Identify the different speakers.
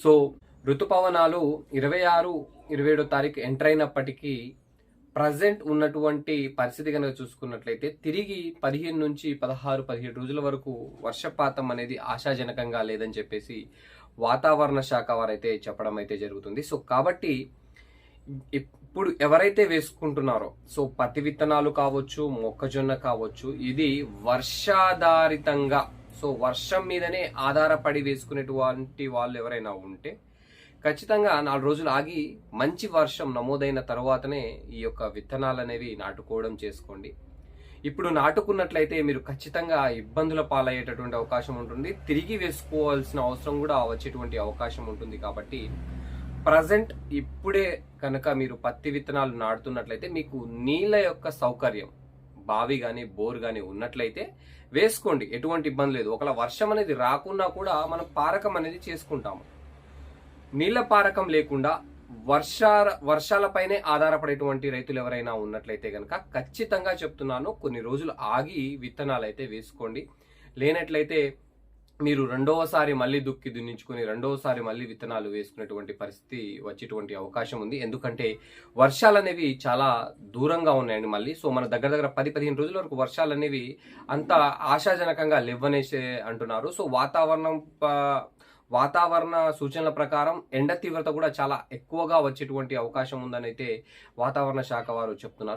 Speaker 1: So ఋతుపవనాలు ఇరవై ఆరు ఇరవై ఏడో తారీఖు ఎంటర్ అయినప్పటికీ ప్రజెంట్ ఉన్నటువంటి పరిస్థితి కనుక చూసుకున్నట్లయితే తిరిగి పదిహేను నుంచి పదహారు పదిహేడు రోజుల వరకు వర్షపాతం అనేది ఆశాజనకంగా లేదని చెప్పేసి వాతావరణ శాఖ వారైతే చెప్పడం అయితే జరుగుతుంది. సో కాబట్టి ఇప్పుడు ఎవరైతే వేసుకుంటున్నారో సో పత్తి విత్తనాలు కావచ్చు మొక్కజొన్న కావచ్చు ఇది వర్షాధారితంగా సో వర్షం మీదనే ఆధారపడి వేసుకునేటువంటి వాళ్ళు ఎవరైనా ఉంటే ఖచ్చితంగా నాలుగు రోజులు ఆగి మంచి వర్షం నమోదైన తర్వాతనే ఈ యొక్క విత్తనాలు అనేవి నాటుకోవడం చేసుకోండి. ఇప్పుడు నాటుకున్నట్లయితే మీరు ఖచ్చితంగా ఇబ్బందుల పాలయ్యేటటువంటి అవకాశం ఉంటుంది. తిరిగి వేసుకోవాల్సిన అవసరం కూడా వచ్చేటువంటి అవకాశం ఉంటుంది కాబట్టి ప్రజెంట్ ఇప్పుడే కనుక మీరు పత్తి విత్తనాలు నాటుతున్నట్లయితే మీకు నీళ్ళ యొక్క సౌకర్యం బావి కానీ బోర్ కానీ ఉన్నట్లయితే వేసుకోండి. ఎటువంటి ఇబ్బంది లేదు. ఒకవేళ వర్షం అనేది రాకున్నా కూడా మనం పారకం అనేది చేసుకుంటాము. నీళ్ళ పారకం లేకుండా వర్ష వర్షాలపైనే ఆధారపడేటువంటి రైతులు ఎవరైనా ఉన్నట్లయితే కనుక ఖచ్చితంగా చెప్తున్నాను కొన్ని రోజులు ఆగి విత్తనాలు అయితే వేసుకోండి. లేనట్లయితే మీరు రెండవసారి మళ్ళీ దుక్కి దున్నించుకుని రెండవసారి మళ్ళీ విత్తనాలు వేసుకునేటువంటి పరిస్థితి వచ్చేటువంటి అవకాశం ఉంది. ఎందుకంటే వర్షాలు అనేవి చాలా దూరంగా ఉన్నాయండి మళ్ళీ. సో మన దగ్గర దగ్గర పది పదిహేను రోజుల వరకు వర్షాలు అనేవి అంత ఆశాజనకంగా లేవనేసే అంటున్నారు. సో వాతావరణం వాతావరణ సూచనల ప్రకారం ఎండ తీవ్రత కూడా చాలా ఎక్కువగా వచ్చేటువంటి అవకాశం ఉందని అయితే వాతావరణ శాఖ వారు చెప్తున్నారు.